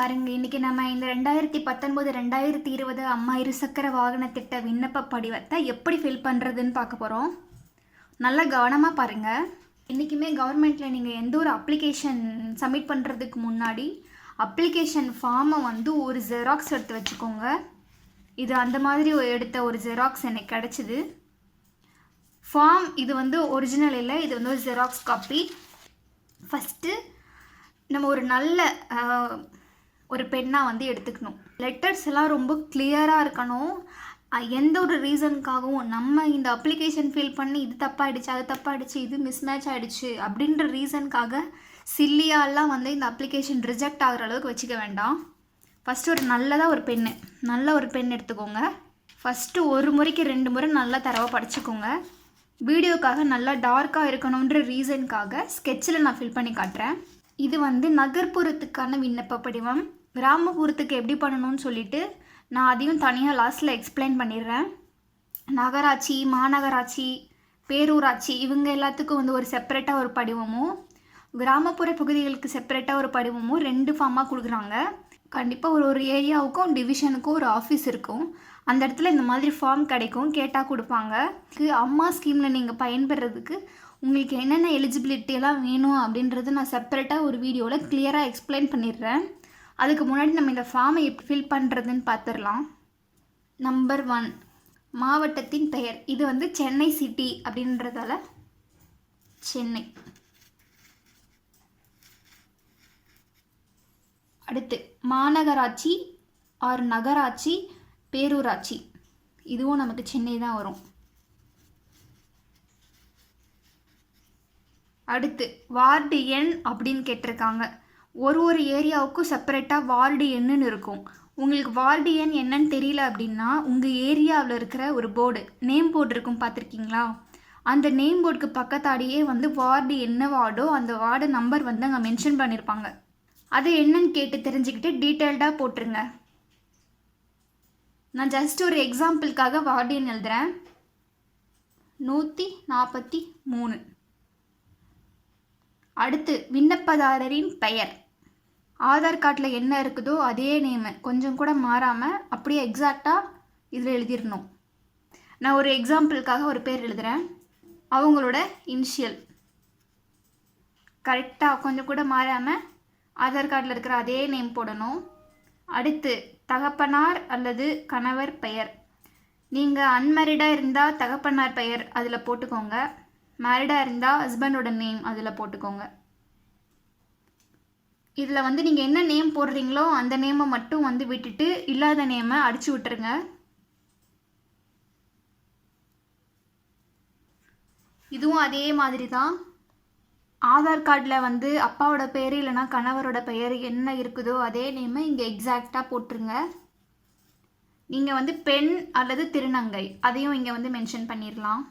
பாருங்க இன்னைக்கு நம்ம இந்த ரெண்டாயிரத்தி பத்தொன்பது ரெண்டாயிரத்தி இருபது அம்மா இருசக்கர வாகன திட்ட விண்ணப்ப படிவத்தை எப்படி ஃபில் பண்ணுறதுன்னு பார்க்க போகிறோம் நல்லா கவனமாக பாருங்கள் இன்றைக்குமே கவர்மெண்ட்டில் நீங்கள் எந்த ஒரு அப்ளிகேஷன் சப்மிட் பண்ணுறதுக்கு முன்னாடி அப்ளிகேஷன் ஃபார்மை வந்து ஒரு ஜெராக்ஸ் எடுத்து வச்சுக்கோங்க. இது அந்த மாதிரி எடுத்த ஒரு ஜெராக்ஸ் எனக்கு கிடச்சிது. ஃபார்ம் இது வந்து ஒரிஜினல் இல்லை இது வந்து ஒரு ஜெராக்ஸ் காப்பி ஃபஸ்ட்டு நம்ம ஒரு நல்ல ஒரு பெண்ணாக வந்து எடுத்துக்கணும். லெட்டர்ஸ் எல்லாம் ரொம்ப கிளியராக இருக்கணும். எந்த ஒரு ரீசனுக்காகவும் நம்ம இந்த அப்ளிகேஷன் ஃபில் பண்ணி இது தப்பாயிடுச்சு அது தப்பாயிடுச்சு இது மிஸ்மேட்ச் ஆகிடுச்சு அப்படின்ற ரீசனுக்காக சில்லியாலாம் வந்து இந்த அப்ளிகேஷன் ரிஜெக்ட் ஆகுற அளவுக்கு வச்சுக்க வேண்டாம். ஃபஸ்ட்டு ஒரு நல்லதாக ஒரு பென்னு நல்ல ஒரு பென் எடுத்துக்கோங்க. ஃபஸ்ட்டு ஒரு முறைக்கு ரெண்டு முறை நல்லா தரவாக படிச்சுக்கோங்க. வீடியோக்காக நல்லா டார்க்காக இருக்கணுன்ற ரீசனுக்காக ஸ்கெட்சில் நான் ஃபில் பண்ணி காட்டுறேன். இது வந்து நகர்ப்புறத்துக்கான விண்ணப்ப படிவம். கிராமப்புறத்துக்கு எப்படி பண்ணணும்னு சொல்லிட்டு நான் அதையும் தனியாக லாஸ்ட்டில் எக்ஸ்பிளைன் பண்ணிடுறேன். நகராட்சி மாநகராட்சி பேரூராட்சி இவங்க எல்லாத்துக்கும் வந்து ஒரு செப்பரேட்டாக ஒரு படிவமும் கிராமப்புற பகுதிகளுக்கு செப்பரேட்டாக ஒரு படிவமும் ரெண்டு ஃபார்மாக கொடுக்குறாங்க. கண்டிப்பாக ஒரு ஒரு ஏரியாவுக்கும் டிவிஷனுக்கும் ஒரு ஆஃபீஸ் இருக்கும். அந்த இடத்துல இந்த மாதிரி ஃபார்ம் கிடைக்கும் கேட்டால் கொடுப்பாங்க. அம்மா ஸ்கீமில் நீங்கள் பயன்பெறதுக்கு உங்களுக்கு என்னென்ன எலிஜிபிலிட்டி எல்லாம் வேணும் அப்படின்றது நான் செப்பரேட்டாக ஒரு வீடியோவில் கிளியராக எக்ஸ்பிளைன் பண்ணிடுறேன். அதுக்கு முன்னாடி நம்ம இந்த ஃபார்மை எப்படி ஃபில் பண்ணுறதுன்னு பார்த்துடலாம் நம்பர் ஒன் மாவட்டத்தின் பெயர். இது வந்து சென்னை சிட்டி அப்படின்றதால சென்னை. அடுத்து மாநகராட்சி ஆர் நகராட்சி பேரூராட்சி. இதுவும் நமக்கு சென்னை தான் வரும். அடுத்து வார்டு எண் அப்படின்னு கேட்டிருக்காங்க. ஒரு ஒரு ஏரியாவுக்கும் செப்பரேட்டாக வார்டு எண்ணுன்னு இருக்கும். உங்களுக்கு வார்டு எண் என்னன்னு தெரியல அப்படின்னா உங்கள் ஏரியாவில் இருக்கிற ஒரு போர்டு நேம் போர்டு இருக்கும் பார்த்துருக்கீங்களா? அந்த நேம் போர்டுக்கு பக்கத்தாடியே வந்து வார்டு என்ன வார்டோ அந்த வார்டு நம்பர் வந்து அங்கே மென்ஷன் பண்ணியிருப்பாங்க அது என்னன்னு கேட்டு தெரிஞ்சுக்கிட்டு டீட்டெயில்டாக போட்டுருங்க. நான் ஜஸ்ட் ஒரு எக்ஸாம்பிளுக்காக வார்டு எண் எழுதுகிறேன் நூற்றி நாற்பத்தி மூணு. அடுத்து விண்ணப்பதாரரின் பெயர். ஆதார் கார்டில் என்ன இருக்குதோ அதே நேமு கொஞ்சம் கூட மாறாமல் அப்படியே எக்ஸாக்டாக இதில் எழுதிடணும். நான் ஒரு எக்ஸாம்பிளுக்காக ஒரு பேர் எழுதுகிறேன் அவங்களோட இனிஷியல் கரெக்டாக கொஞ்சம் கூட மாறாமல் ஆதார் கார்டில் இருக்கிற அதே நேம் போடணும். அடுத்து தகப்பனார் அல்லது கணவர் பெயர். நீங்கள் அன்மரிடாக இருந்தால் தகப்பனார் பெயர் அதில் போட்டுக்கோங்க. மேரிடாக இருந்தால் ஹஸ்பண்டோட நேம் அதில் போட்டுக்கோங்க. இதில் வந்து நீங்கள் என்ன நேம் போடுறீங்களோ அந்த நேமை மட்டும் வந்து விட்டுட்டு இல்லாத நேமை அடிச்சு விட்டுருங்க. இதுவும் அதே மாதிரி தான் ஆதார் கார்டில் வந்து அப்பாவோட பேர் இல்லைன்னா கணவரோட பெயர் என்ன இருக்குதோ அதே நேமை இங்கே எக்ஸாக்டாக போட்டுருங்க. நீங்கள் வந்து பெண் அல்லது திருநங்கை அதையும் இங்கே வந்து மென்ஷன் பண்ணிடலாம்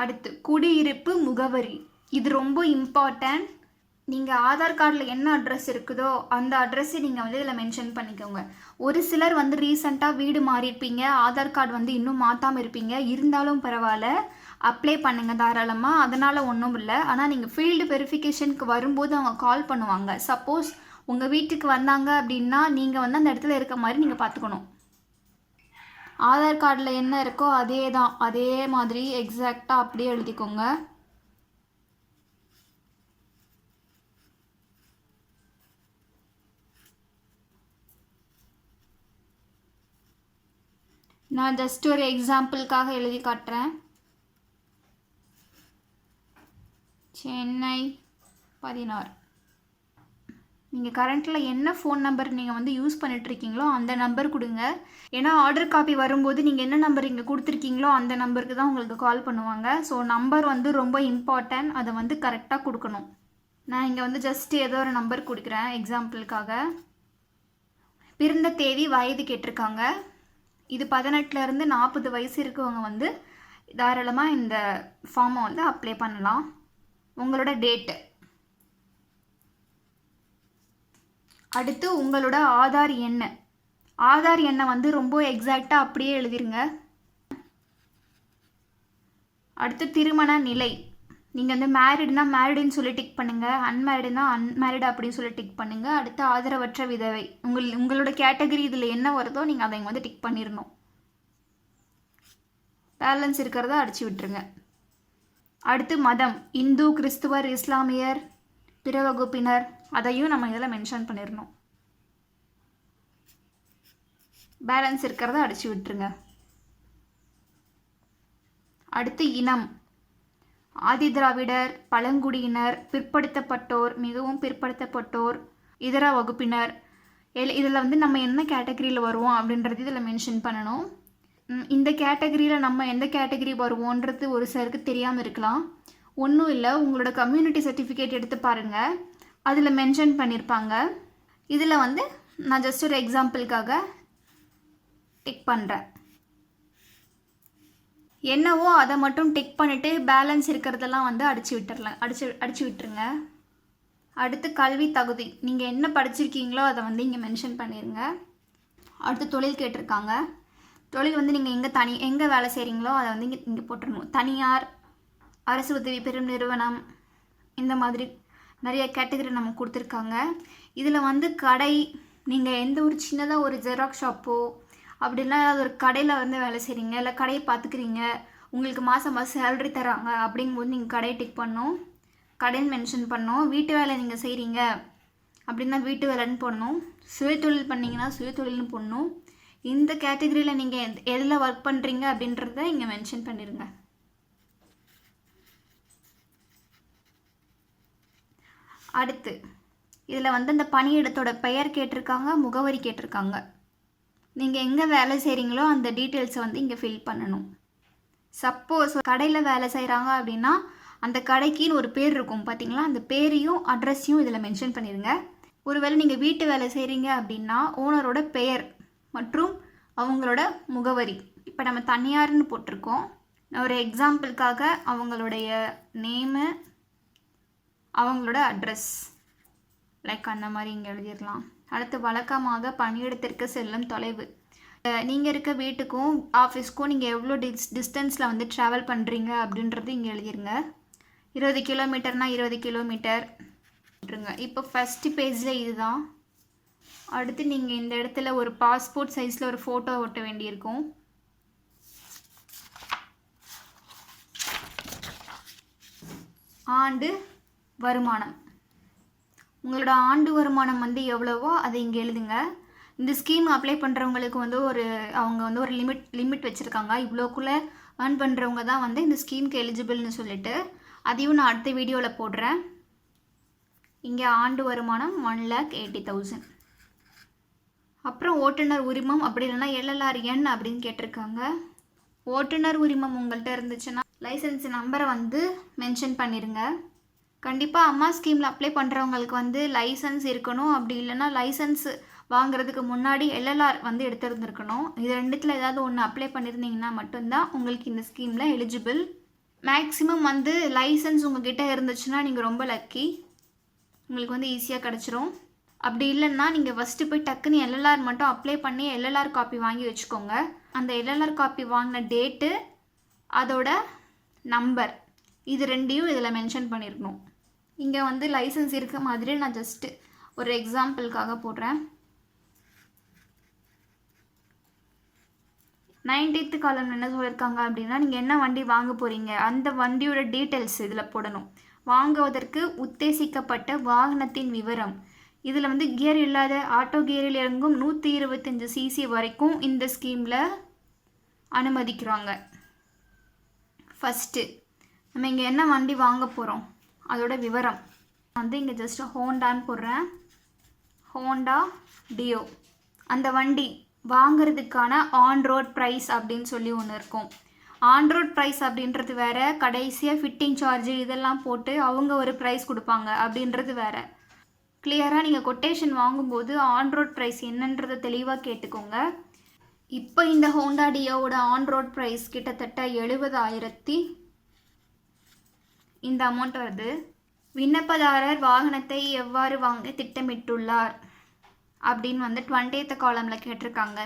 அடுத்து குடியிருப்பு முகவரி. இது ரொம்ப இம்பார்ட்டன்ட் நீங்கள் ஆதார் கார்டில் என்ன அட்ரஸ் இருக்குதோ அந்த அட்ரஸை நீங்கள் வந்து இதில் மென்ஷன் பண்ணிக்கோங்க. ஒரு சிலர் வந்து ரீசெண்டாக வீடு மாறியிருப்பீங்க ஆதார் கார்டு வந்து இன்னும் மாற்றாமல் இருப்பீங்க. இருந்தாலும் பரவாயில்ல அப்ளை பண்ணுங்கள் தாராளமாக அதனால் ஒன்றும் இல்லை. ஆனால் நீங்கள் ஃபீல்டு வெரிஃபிகேஷனுக்கு வரும்போது அவங்க கால் பண்ணுவாங்க. சப்போஸ் உங்கள் வீட்டுக்கு வந்தாங்க அப்படின்னா நீங்கள் வந்து அந்த இடத்துல இருக்க மாதிரி நீங்கள் பார்த்துக்கணும். ஆதார் கார்டில் என்ன இருக்கோ அதே தான் அதே மாதிரி எக்ஸாக்டாக அப்படியே எழுதிக்கோங்க. நான் ஜஸ்ட் ஒரு எக்ஸாம்பிளுக்காக எழுதி காட்டுறேன். சென்னை பதினாறு. நீங்கள் கரண்ட்டில் என்ன ஃபோன் நம்பர் நீங்கள் வந்து யூஸ் பண்ணிகிட்ருக்கீங்களோ அந்த நம்பர் கொடுங்க. ஏன்னா ஆர்டர் காப்பி வரும்போது நீங்கள் என்ன நம்பர் இங்கே கொடுத்துருக்கீங்களோ அந்த நம்பருக்கு தான் உங்களுக்கு கால் பண்ணுவாங்க. ஸோ நம்பர் வந்து ரொம்ப இம்பார்ட்டன்ட் அதை வந்து கரெக்டாக கொடுக்கணும். நான் இங்கே வந்து ஜஸ்ட் ஏதோ ஒரு நம்பர் கொடுக்குறேன் எக்ஸாம்பிளுக்காக பிறந்த தேதி வயது கேட்டிருக்காங்க. இது பதினெட்டுலேருந்து நாற்பது வயசு இருக்கவங்க வந்து தாராளமாக இந்த ஃபார்மை வந்து அப்ளை பண்ணலாம். உங்களோட டேட்டு அடுத்து உங்களோட ஆதார் எண்ணை ஆதார் எண்ணை வந்து ரொம்ப எக்ஸாக்டாக அப்படியே எழுதிருங்க. அடுத்து திருமண நிலை. நீங்கள் வந்து மேரிடுனா மேரிடுன்னு சொல்லி டிக் பண்ணுங்கள் அன்மேரிடுனா அன்மேரிடு அப்படின்னு சொல்லி டிக் பண்ணுங்கள் அடுத்து ஆதரவற்ற விதவை. உங்கள் உங்களோட கேட்டகரி இதில் என்ன வருதோ நீங்கள் அதை வந்து டிக் பண்ணிடணும் பேலன்ஸ் இருக்கிறத அடிச்சு விட்டுருங்க. அடுத்து மதம். இந்து கிறிஸ்துவர் இஸ்லாமியர் பிற வகுப்பினர் அதையும் நம்ம இதில் மென்ஷன் பண்ணிடணும் பேலன்ஸ் இருக்கிறத அடித்து விட்டுருங்க. அடுத்து இனம். ஆதி திராவிடர் பழங்குடியினர் பிற்படுத்தப்பட்டோர் மிகவும் பிற்படுத்தப்பட்டோர் இதர வகுப்பினர். எல் இதில் வந்து நம்ம என்ன கேட்டகரியில் வருவோம் அப்படின்றது இதில் மென்ஷன் பண்ணணும். இந்த கேட்டகரியில் நம்ம எந்த கேட்டகரி வருவோன்றது ஒரு சிலருக்கு தெரியாமல் இருக்கலாம். ஒன்றும் இல்லை உங்களோட கம்யூனிட்டி சர்டிஃபிகேட் எடுத்து பாருங்கள் அதில் மென்ஷன் பண்ணியிருப்பாங்க இதில் வந்து நான் ஜஸ்ட் ஒரு எக்ஸாம்பிளுக்காக டிக் பண்ணுறேன் என்னவோ அதை மட்டும் டிக் பண்ணிவிட்டு பேலன்ஸ் இருக்கிறதெல்லாம் வந்து அடிச்சு விட்டுறலாம். அடிச்சு அடிச்சு விட்டுருங்க. அடுத்து கல்வி தகுதி. நீங்கள் என்ன படிச்சிருக்கீங்களோ அதை வந்து இங்கே மென்ஷன் பண்ணிடுங்க அடுத்து தொழில் கேட்டிருக்காங்க. தொழில் வந்து நீங்கள் எங்கே தனி எங்கே வேலை செய்கிறீங்களோ அதை வந்து இங்கே இங்கே போட்டுடணும் தனியார் அரசு உதவி பெறும் நிறுவனம். இந்த மாதிரி நிறைய கேட்டகரி நம்ம கொடுத்துருக்காங்க. இதில் வந்து கடை நீங்கள் எந்த ஒரு சின்னதாக ஒரு ஜெராக்ஸ் ஷாப்போ அப்படின்னா ஏதாவது ஒரு கடையில் வந்து வேலை செய்கிறீங்க இல்லை கடையை பார்த்துக்கிறீங்க உங்களுக்கு மாதம் மாதம் சேலரி தராங்க அப்படிங்கும்போது நீங்கள் கடையை டிக் பண்ணோம். கடைன்னு மென்ஷன் பண்ணோம். வீட்டு வேலை நீங்கள் செய்கிறீங்க அப்படின்னா வீட்டு வேலைன்னு போடணும். சுயதொழில் பண்ணிங்கன்னா சுயதொழில்னு போடணும். இந்த கேட்டகரியில் நீங்கள் எதில் ஒர்க் பண்ணுறீங்க அப்படின்றத இங்கே மென்ஷன் பண்ணிடுங்க அடுத்து இதில் வந்து அந்த பணியிடத்தோட பெயர் கேட்டிருக்காங்க முகவரி கேட்டிருக்காங்க. நீங்கள் எங்கே வேலை செய்கிறீங்களோ அந்த டீட்டெயில்ஸை வந்து இங்கே ஃபில் பண்ணணும். சப்போஸ் கடையில் வேலை செய்கிறாங்க அப்படின்னா அந்த கடைக்குன்னு ஒரு பேர் இருக்கும் பார்த்தீங்களா அந்த பேரையும் அட்ரஸையும் இதில் மென்ஷன் பண்ணிடுங்க ஒருவேளை நீங்கள் வீட்டு வேலை செய்கிறீங்க அப்படின்னா ஓனரோட பெயர் மற்றும் அவங்களோட முகவரி. இப்போ நம்ம தனியார்னு போட்டிருக்கோம். ஒரு எக்ஸாம்பிளுக்காக அவங்களுடைய நேமு அவங்களோட அட்ரஸ் லைக் அந்த மாதிரி இங்கே எழுதிடலாம் அடுத்து வழக்கமாக பணியிடத்திற்கு செல்லும் தொலைவு. நீங்கள் இருக்க வீட்டுக்கும் ஆஃபீஸ்க்கும் நீங்கள் எவ்வளோ டிஸ் டிஸ்டன்ஸில் வந்து ட்ராவல் பண்ணுறீங்க அப்படின்றது இங்கே எழுதிருங்க. இருபது கிலோமீட்டர்னா இருபது கிலோமீட்டர் இப்போ ஃபஸ்ட்டு பேஜில் இதுதான். அடுத்து நீங்கள் இந்த இடத்துல ஒரு பாஸ்போர்ட் சைஸில் ஒரு ஃபோட்டோ ஒட்ட வேண்டியிருக்கும். ஆண்டு வருமானம். உங்களோட ஆண்டு வருமானம் வந்து எவ்வளவோ அதை இங்கே எழுதுங்க. இந்த ஸ்கீம் அப்ளை பண்ணுறவங்களுக்கு வந்து ஒரு அவங்க வந்து ஒரு லிமிட் லிமிட் வச்சுருக்காங்க. இவ்வளோக்குள்ளே ஏர்ன் பண்ணுறவங்க தான் வந்து இந்த ஸ்கீமுக்கு எலிஜிபிள்னு சொல்லிட்டு அதையும் நான் அடுத்த வீடியோவில் போடுறேன். இங்கே ஆண்டு வருமானம் ஒன் லேக் எயிட்டி தௌசண்ட் அப்புறம் ஓட்டுநர் உரிமம் அப்படி இல்லைன்னா எல்எல்ஆர் எண் அப்படின்னு கேட்டிருக்காங்க. ஓட்டுநர் உரிமம் உங்கள்கிட்ட இருந்துச்சுன்னா லைசன்ஸ் நம்பரை வந்து மென்ஷன் பண்ணிடுங்க கண்டிப்பாக அம்மா ஸ்கீமில் அப்ளை பண்ணுறவங்களுக்கு வந்து லைசன்ஸ் இருக்கணும். அப்படி இல்லைன்னா லைசன்ஸ் வாங்குறதுக்கு முன்னாடி எல்எல்ஆர் வந்து எடுத்திருந்துருக்கணும். இது ரெண்டுத்தில் ஏதாவது ஒன்று அப்ளை பண்ணியிருந்தீங்கன்னா மட்டும்தான் உங்களுக்கு இந்த ஸ்கீமில் எலிஜிபிள் மேக்ஸிமம் வந்து லைசன்ஸ் உங்ககிட்ட இருந்துச்சுன்னா நீங்கள் ரொம்ப லக்கி உங்களுக்கு வந்து ஈஸியாக கிடச்சிரும். அப்படி இல்லைன்னா நீங்கள் ஃபஸ்ட்டு போய் டக்குன்னு எல்எல்ஆர் மட்டும் அப்ளை பண்ணி எல்எல்ஆர் காப்பி வாங்கி வச்சுக்கோங்க. அந்த எல்எல்ஆர் காப்பி வாங்கின டேட்டு அதோட நம்பர் இது ரெண்டையும் இதில் மென்ஷன் பண்ணியிருக்கணும் இங்கே வந்து லைசன்ஸ் இருக்க மாதிரி நான் ஜஸ்ட்டு ஒரு எக்ஸாம்பிளுக்காக போடுறேன். நைன்டீத்து காலம் என்ன சொல்லியிருக்காங்க அப்படின்னா நீங்கள் என்ன வண்டி வாங்க போகிறீங்க அந்த வண்டியோட டீட்டெயில்ஸ் இதில் போடணும். வாங்குவதற்கு உத்தேசிக்கப்பட்ட வாகனத்தின் விவரம். இதில் வந்து கியர் இல்லாத ஆட்டோ கியரில் இறங்கும் நூற்றி இருபத்தஞ்சி சிசி வரைக்கும் இந்த ஸ்கீமில் அனுமதிக்கிறாங்க. ஃபஸ்ட்டு நம்ம இங்கே என்ன வண்டி வாங்க போகிறோம் அதோட விவரம். வந்து இங்கே ஜஸ்ட் ஹோண்டான்னு போடுறேன். Honda Dio. அந்த வண்டி வாங்குறதுக்கான ஆன் ரோட் ப்ரைஸ் அப்படின்னு சொல்லி ஒன்று இருக்கும். ஆன் ரோட் ப்ரைஸ் அப்படின்றது வேறு கடைசியாக ஃபிட்டிங் சார்ஜு இதெல்லாம் போட்டு அவங்க ஒரு ப்ரைஸ் கொடுப்பாங்க அப்படின்றது வேறு. கிளியராக நீங்கள் கொட்டேஷன் வாங்கும்போது ஆன் ரோட் ப்ரைஸ் என்னன்றதை தெளிவாக கேட்டுக்கோங்க. இப்போ இந்த ஹோண்டா டியோவோட ஆன் ரோட் ப்ரைஸ் கிட்டத்தட்ட எழுபதாயிரத்தி இந்த அமௌண்ட் வருது. விண்ணப்பதாரர் வாகனத்தை எவ்வாறு வாங்க திட்டமிட்டுள்ளார்? அப்படின்னு வந்து டுவெண்ட்டியத்த காலமில் கேட்டிருக்காங்க.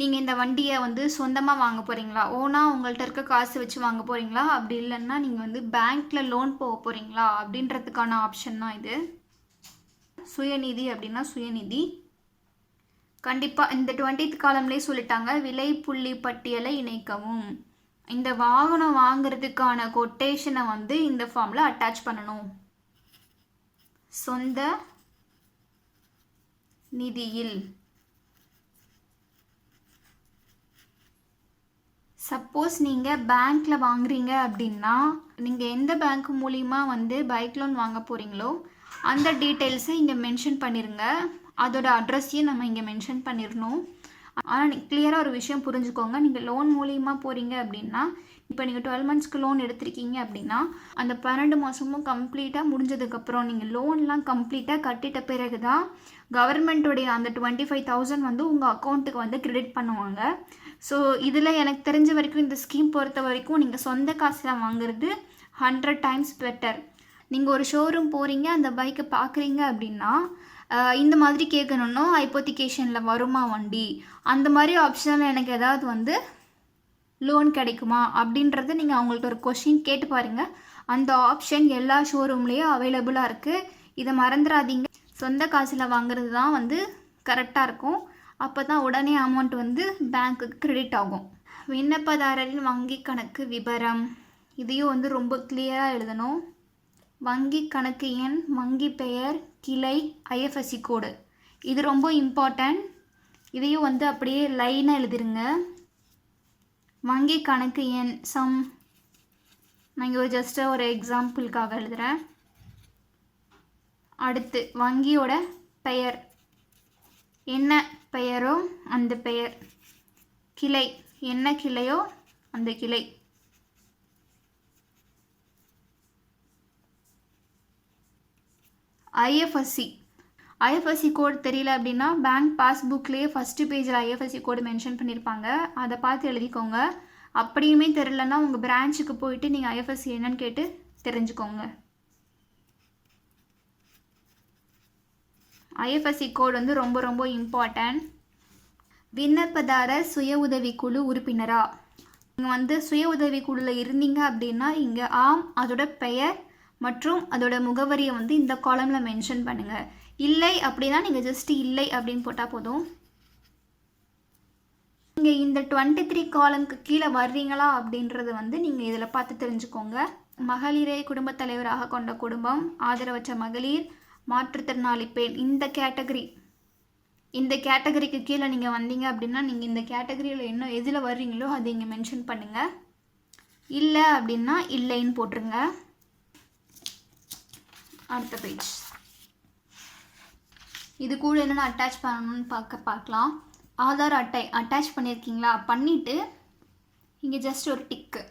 நீங்கள் இந்த வண்டியை வந்து சொந்தமாக வாங்க போகிறீங்களா ஓனாக உங்கள்கிட்ட இருக்க காசு வச்சு வாங்க போகிறீங்களா அப்படி இல்லைன்னா நீங்கள் வந்து பேங்க்கில் லோன் போக போகிறீங்களா அப்படின்றதுக்கான ஆப்ஷன் தான் இது. சுயநிதி அப்படின்னா சுயநிதி. கண்டிப்பாக இந்த டுவெண்ட்டித் காலம்லேயே சொல்லிட்டாங்க. விலை புள்ளி பட்டியலை இணைக்கவும். இந்த வாகனம் வாங்குறதுக்கான கொட்டேஷனை வந்து இந்த ஃபார்மில் அட்டாச் பண்ணணும். சொந்த நிதியில். சப்போஸ் நீங்கள் பேங்க்கில் வாங்குறீங்க அப்படின்னா நீங்கள் எந்த பேங்க் மூலிமா வந்து பைக் லோன் வாங்க போகிறீங்களோ அந்த டீட்டெயில்ஸை இங்கே மென்ஷன் பண்ணிடுங்க அதோட அட்ரஸையும் நம்ம இங்கே மென்ஷன் பண்ணிடணும் ஆனால் கிளியராக ஒரு விஷயம் புரிஞ்சுக்கோங்க. நீங்கள் லோன் மூலியமாக போகிறீங்க அப்படின்னா இப்போ நீங்கள் டுவெல் மந்த்ஸ்க்கு லோன் எடுத்திருக்கீங்க அப்படின்னா அந்த பன்னெண்டு மாதமும் கம்ப்ளீட்டாக முடிஞ்சதுக்கப்புறம் நீங்கள் லோன்லாம் கம்ப்ளீட்டாக கட்டிட்ட பிறகு தான் கவர்மெண்ட்டுடைய அந்த டுவெண்ட்டி ஃபைவ் தௌசண்ட் வந்து உங்கள் அக்கௌண்ட்டுக்கு வந்து கிரெடிட் பண்ணுவாங்க. ஸோ இதில் எனக்கு தெரிஞ்ச வரைக்கும் இந்த ஸ்கீம் பொறுத்த வரைக்கும் நீங்கள் சொந்த காசில் வாங்குறது ஹண்ட்ரட் டைம்ஸ் பெட்டர் நீங்கள் ஒரு ஷோரூம் போகிறீங்க அந்த பைக்கை பார்க்குறீங்க அப்படின்னா இந்த மாதிரி கேட்கணுன்னா ஐப்போத்திகேஷனில் வருமா வண்டி? அந்த மாதிரி ஆப்ஷனில் எனக்கு ஏதாவது வந்து லோன் கிடைக்குமா? அப்படின்றத நீங்கள் அவங்கள்ட்ட ஒரு கொஷின் கேட்டு பாருங்கள் அந்த ஆப்ஷன் எல்லா ஷோரூம்லேயும் அவைலபிளாக இருக்குது இதை மறந்துடாதீங்க. சொந்த காசில் வாங்குறது தான் வந்து கரெக்டாக இருக்கும். அப்போ தான் உடனே அமௌண்ட் வந்து பேங்க்குக்கு கிரெடிட் ஆகும். விண்ணப்பதாரரின் வங்கி கணக்கு விபரம். இதையும் வந்து ரொம்ப கிளியராக எழுதணும். வங்கி கணக்கு எண் வங்கி பெயர் கிளை ஐஎஃப்எஸ்சி கோடு. இது ரொம்ப இம்பார்ட்டன்ட் இதையும் வந்து அப்படியே லைனாக எழுதிருங்க. வங்கி கணக்கு எண் சம் நான் இங்கே ஒரு ஜஸ்ட்டு ஒரு எக்ஸாம்பிளுக்காக எழுதுகிறேன் அடுத்து வங்கியோட பெயர். என்ன பெயரோ அந்த பெயர். கிளை. என்ன கிளையோ அந்த கிளை. ஐஎஃப்எஸ்சி. ஐஎஃப்எஸ்சி கோட் தெரியல அப்படின்னா பேங்க் பாஸ்புக்லேயே ஃபஸ்ட்டு பேஜில் ஐஎஃப்எஸ்சி கோடு மென்ஷன் பண்ணியிருப்பாங்க அதை பார்த்து எழுதிக்கோங்க. அப்படியுமே தெரிலன்னா உங்கள் பிரான்ச்சுக்கு போயிட்டு நீங்கள் ஐஎஃப்எஸ்சி என்னன்னு கேட்டு தெரிஞ்சுக்கோங்க. ஐஎஃப்எஸ்சி கோட் வந்து ரொம்ப ரொம்ப இம்பார்ட்டன்ட் விண்ணப்பதாரர் சுய உதவிக்குழு உறுப்பினரா? நீங்கள் வந்து சுய உதவிக்குழுவில் இருந்தீங்க அப்படின்னா இங்கே ஆம் அதோட பெயர் மற்றும் அதோட முகவரியை வந்து இந்த காலமில் மென்ஷன் பண்ணுங்கள் இல்லை அப்படின்னா நீங்கள் ஜஸ்ட் இல்லை அப்படின்னு போட்டால் போதும். நீங்கள் இந்த டுவெண்ட்டி த்ரீ காலம்க்கு கீழே வர்றீங்களா அப்படின்றது வந்து நீங்கள் இதில் பார்த்து தெரிஞ்சுக்கோங்க. மகளிரை குடும்பத் தலைவராக கொண்ட குடும்பம் ஆதரவற்ற மகளிர் மாற்றுத்திறனாளி பெண் இந்த கேட்டகரி இந்த கேட்டகரிக்கு கீழே நீங்கள் வந்தீங்க அப்படின்னா நீங்கள் இந்த கேட்டகரியில் என்ன எதில் வர்றீங்களோ அதை இங்கே மென்ஷன் பண்ணுங்கள் இல்லை அப்படின்னா இல்லைன்னு போட்டுருங்க. அடுத்த பேஜ் இது கூட என்னென்ன அட்டாச் பண்ணணும்னு பார்க்க பார்க்கலாம். ஆதார் அட்டை அட்டாச் பண்ணியிருக்கீங்களா பண்ணிவிட்டு இங்கே ஜஸ்ட் ஒரு டிக்கு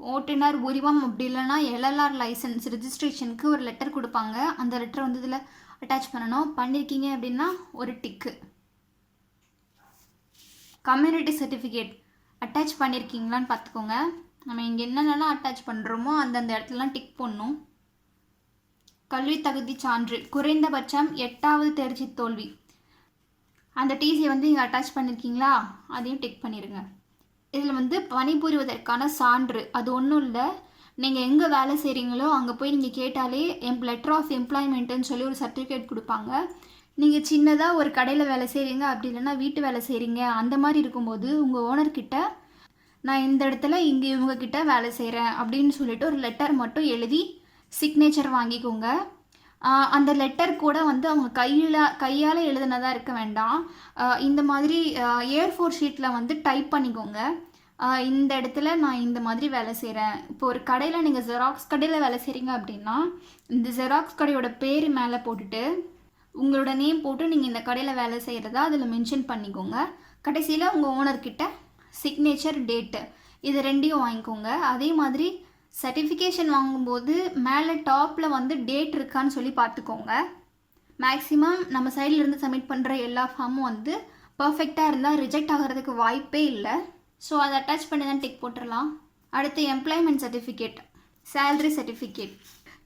ஓட்டுநர் உரிமம் அப்படி இல்லைன்னா எல்எல்ஆர் லைசன்ஸ் ரிஜிஸ்ட்ரேஷனுக்கு ஒரு லெட்டர் கொடுப்பாங்க. அந்த லெட்டர் வந்து இதில் அட்டாச் பண்ணணும். பண்ணியிருக்கீங்க அப்படின்னா ஒரு டிக்கு கம்யூனிட்டி சர்டிஃபிகேட் அட்டாச் பண்ணியிருக்கீங்களான்னு பார்த்துக்கோங்க. நம்ம இங்கே என்னென்னலாம் அட்டாச் பண்ணுறோமோ அந்தந்த இடத்துலலாம் டிக் பண்ணும் கல்வி தகுதி சான்று. குறைந்தபட்சம் எட்டாவது தேர்ச்சி தோல்வி. அந்த டிசியை வந்து இங்கே அட்டாச் பண்ணியிருக்கீங்களா அதையும் டிக் பண்ணிடுங்க இதில் வந்து பணிபுரிவதற்கான சான்று. அது ஒன்றும் இல்லை. நீங்கள் எங்கே வேலை செய்கிறீங்களோ அங்கே போய் நீங்கள் கேட்டாலே எம் லெட்டர் ஆஃப் எம்ப்ளாய்மெண்ட்டுன்னு சொல்லி ஒரு சர்டிஃபிகேட் கொடுப்பாங்க. நீங்கள் சின்னதாக ஒரு கடையில் வேலை செய்கிறீங்க அப்படி இல்லைன்னா வீட்டு வேலை செய்கிறீங்க அந்த மாதிரி இருக்கும்போது உங்கள் ஓனர்கிட்ட நான் இந்த இடத்துல இங்கே இவங்கக்கிட்ட வேலை செய்கிறேன் அப்படின்னு சொல்லிட்டு ஒரு லெட்டர் மட்டும் எழுதி சிக்னேச்சர் வாங்கிக்கோங்க. அந்த லெட்டர் கூட வந்து அவங்க கையில் கையால் எழுதுனதாக இருக்க வேண்டாம். இந்த மாதிரி ஏர் ஃபோர் ஷீட்டில் வந்து டைப் பண்ணிக்கோங்க. இந்த இடத்துல நான் இந்த மாதிரி வேலை செய்கிறேன் இப்போ ஒரு கடையில் நீங்கள் ஜெராக்ஸ் கடையில் வேலை செய்கிறீங்க அப்படின்னா இந்த ஜெராக்ஸ் கடையோட பேர் மேலே போட்டுட்டு உங்களோட நேம் போட்டு நீங்கள் இந்த கடையில் வேலை செய்கிறதா அதில் மென்ஷன் பண்ணிக்கோங்க. கடைசியில் உங்கள் ஓனர்கிட்ட சிக்னேச்சர் டேட்டு இது ரெண்டையும் வாங்கிக்கோங்க. அதே மாதிரி சர்டிஃபிகேஷன் வாங்கும்போது மேலே டாப்பில் வந்து டேட் இருக்கான்னு சொல்லி பார்த்துக்கோங்க. மேக்ஸிமம் நம்ம சைடில் இருந்து சப்மிட் பண்ணுற எல்லா ஃபார்மும் வந்து பர்ஃபெக்டாக இருந்தால் ரிஜெக்ட் ஆகிறதுக்கு வாய்ப்பே இல்லை. ஸோ அதை அட்டாச் பண்ணி தான் டிக் போட்டுடலாம் அடுத்து எம்ப்ளாய்மெண்ட் சர்டிஃபிகேட் சேல்ரி சர்டிஃபிகேட்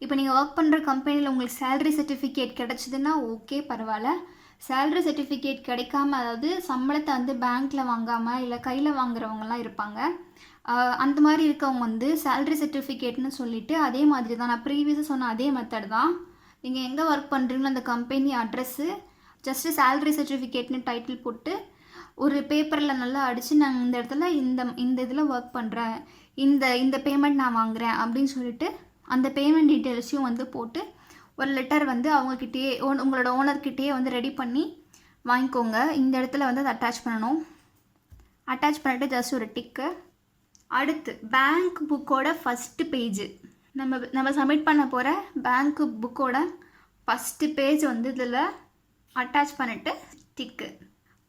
இப்போ நீங்கள் ஒர்க் பண்ணுற கம்பெனியில் உங்களுக்கு சேல்ரி சர்டிஃபிகேட் கிடச்சிதுன்னா ஓகே பரவாயில்ல. சேல்ரி சர்டிஃபிகேட் கிடைக்காம அதாவது சம்பளத்தை வந்து பேங்க்கில் வாங்காமல் இல்லை கையில் வாங்குறவங்கலாம் இருப்பாங்க. அந்த மாதிரி இருக்கவங்க வந்து சேல்ரி சர்டிஃபிகேட்னு சொல்லிட்டு அதே மாதிரி தான் நான் ப்ரீவியஸாக சொன்ன அதே மெத்தட் தான். நீங்கள் எங்கே ஒர்க் பண்ணுறீங்களோ அந்த கம்பெனி அட்ரஸ்ஸு ஜஸ்ட்டு சேல்ரி சர்டிஃபிகேட்னு டைட்டில் போட்டு ஒரு பேப்பரில் நல்லா அடித்து நான் இந்த இடத்துல இந்த இந்த இதில் ஒர்க் பண்ணுறேன் இந்த இந்த பேமெண்ட் நான் வாங்குகிறேன் அப்படின்னு சொல்லிட்டு அந்த பேமெண்ட் டீட்டெயில்ஸையும் வந்து போட்டு ஒரு லெட்டர் வந்து அவங்கக்கிட்டேயே ஓன் உங்களோட ஓனர்கிட்டேயே வந்து ரெடி பண்ணி வாங்கிக்கோங்க. இந்த இடத்துல வந்து அதை அட்டாச் பண்ணணும். அட்டாச் பண்ணிட்டு ஜஸ்ட் ஒரு டிக்கு அடுத்து பேங்க் புக்கோட ஃபஸ்ட்டு பேஜு நம்ம நம்ம சப்மிட் பண்ண போகிற பேங்க் புக்கோட ஃபஸ்ட்டு பேஜ் வந்து இதில் அட்டாச் பண்ணிட்டு டிக்கு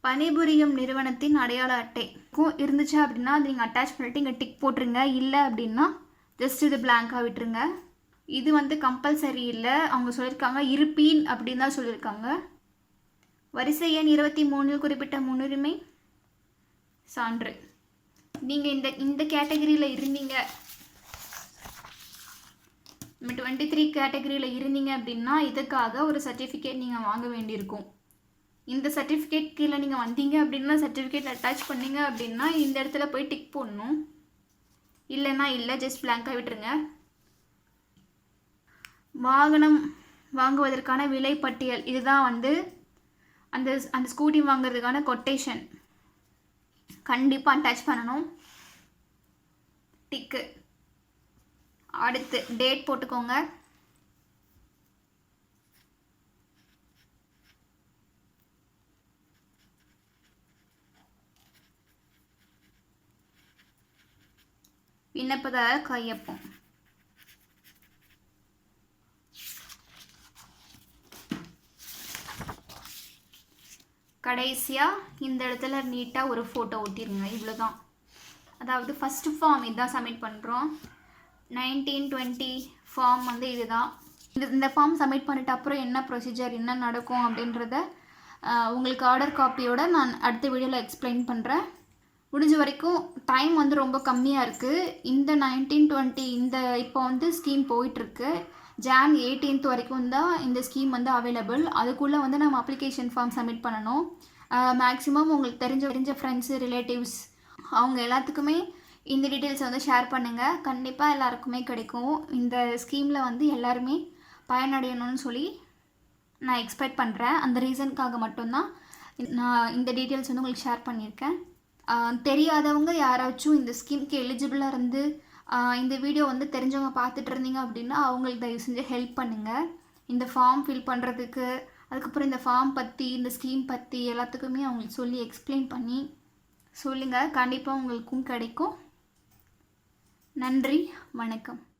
பணிபுரியும் நிறுவனத்தின் அடையாள அட்டைக்கும் இருந்துச்சு அப்படின்னா அது நீங்கள் அட்டாச் பண்ணிட்டு இங்கே டிக் போட்டுருங்க. இல்லை அப்படின்னா ஜஸ்ட் இது பிளாங்காக விட்டுருங்க. இது வந்து கம்பல்சரி இல்லை. அவங்க சொல்லியிருக்காங்க இருப்பீன் அப்படின்னு தான் சொல்லியிருக்காங்க வரிசை எண் இருபத்தி மூணில் குறிப்பிட்ட முன்னுரிமை சான்று. நீங்கள் இந்த இந்த கேட்டகரியில் இருந்தீங்க. நம்ம டுவெண்ட்டி த்ரீ கேட்டகரியில் இருந்தீங்க அப்படின்னா இதுக்காக ஒரு சர்டிஃபிகேட் நீங்கள் வாங்க வேண்டியிருக்கும். இந்த சர்டிஃபிகேட் கீழே நீங்கள் வந்தீங்க அப்படின்னா சர்டிஃபிகேட் அட்டாச் பண்ணீங்க அப்படின்னா இந்த இடத்துல போய் டிக் போடணும். இல்லைன்னா இல்லை ஜஸ்ட் பிளாங்காக விட்டுருங்க. வாகனம் வாங்குவதற்கான விலை பட்டியல் இதுதான் வந்து அந்த அந்த ஸ்கூட்டி வாங்குறதுக்கான கொட்டேஷன் கண்டிப்பாக அட்டாச் பண்ணணும். டிக்கு அடுத்து டேட் போட்டுக்கோங்க. விண்ணப்பதார கையொப்பம். கடைசியாக இந்த இடத்துல நீட்டாக ஒரு ஃபோட்டோ ஒட்டிருங்க. இவ்வளோதான் அதாவது ஃபஸ்ட்டு ஃபார்ம் இதுதான் சப்மிட் பண்ணுறோம் நைன்டீன் டுவெண்ட்டி ஃபார்ம் வந்து இதுதான். இந்த இந்த ஃபார்ம் சப்மிட் பண்ணிட்ட அப்புறம் என்ன ப்ரொசீஜர் என்ன நடக்கும் அப்படின்றத உங்களுக்கு ஆர்டர் காப்பியோட நான் அடுத்த வீடியோவில் எக்ஸ்பிளைன் பண்ணுறேன் முடிஞ்ச வரைக்கும் டைம் வந்து ரொம்ப கம்மியாக இருக்குது இந்த நைன்டீன் டுவெண்ட்டி இந்த இப்போ வந்து ஸ்கீம் போயிட்டுருக்கு ஜான் 18th வரைக்கும் தான் இந்த ஸ்கீம் வந்து அவைலபிள் அதுக்குள்ளே வந்து நம்ம அப்ளிகேஷன் ஃபார்ம் சப்மிட் பண்ணணும். மேக்ஸிமம் உங்களுக்கு தெரிஞ்ச தெரிஞ்ச ஃப்ரெண்ட்ஸு ரிலேட்டிவ்ஸ் அவங்க எல்லாத்துக்குமே இந்த டீட்டெயில்ஸை வந்து ஷேர் பண்ணுங்கள் கண்டிப்பாக எல்லாருக்குமே கிடைக்கும். இந்த ஸ்கீமில் வந்து எல்லாருமே பயனடையணும்னு சொல்லி நான் எக்ஸ்பெக்ட் பண்ணுறேன் அந்த ரீசனுக்காக மட்டும்தான் நான் இந்த டீட்டெயில்ஸ் வந்து உங்களுக்கு ஷேர் பண்ணியிருக்கேன். தெரியாதவங்க யாராச்சும் இந்த ஸ்கீமுக்கு எலிஜிபிளாக இருந்து இந்த வீடியோ வந்து தெரிஞ்சவங்க பார்த்துட்டு இருந்தீங்க அப்படின்னா அவங்களுக்கு தயவு செஞ்சு ஹெல்ப் பண்ணுங்கள் இந்த ஃபார்ம் ஃபில் பண்ணுறதுக்கு அதுக்கப்புறம் இந்த ஃபார்ம் பற்றி இந்த ஸ்கீம் பற்றி எல்லாத்துக்குமே அவங்களுக்கு சொல்லி எக்ஸ்பிளைன் பண்ணி சொல்லுங்கள் கண்டிப்பாக உங்களுக்கும் கிடைக்கும். நன்றி வணக்கம்.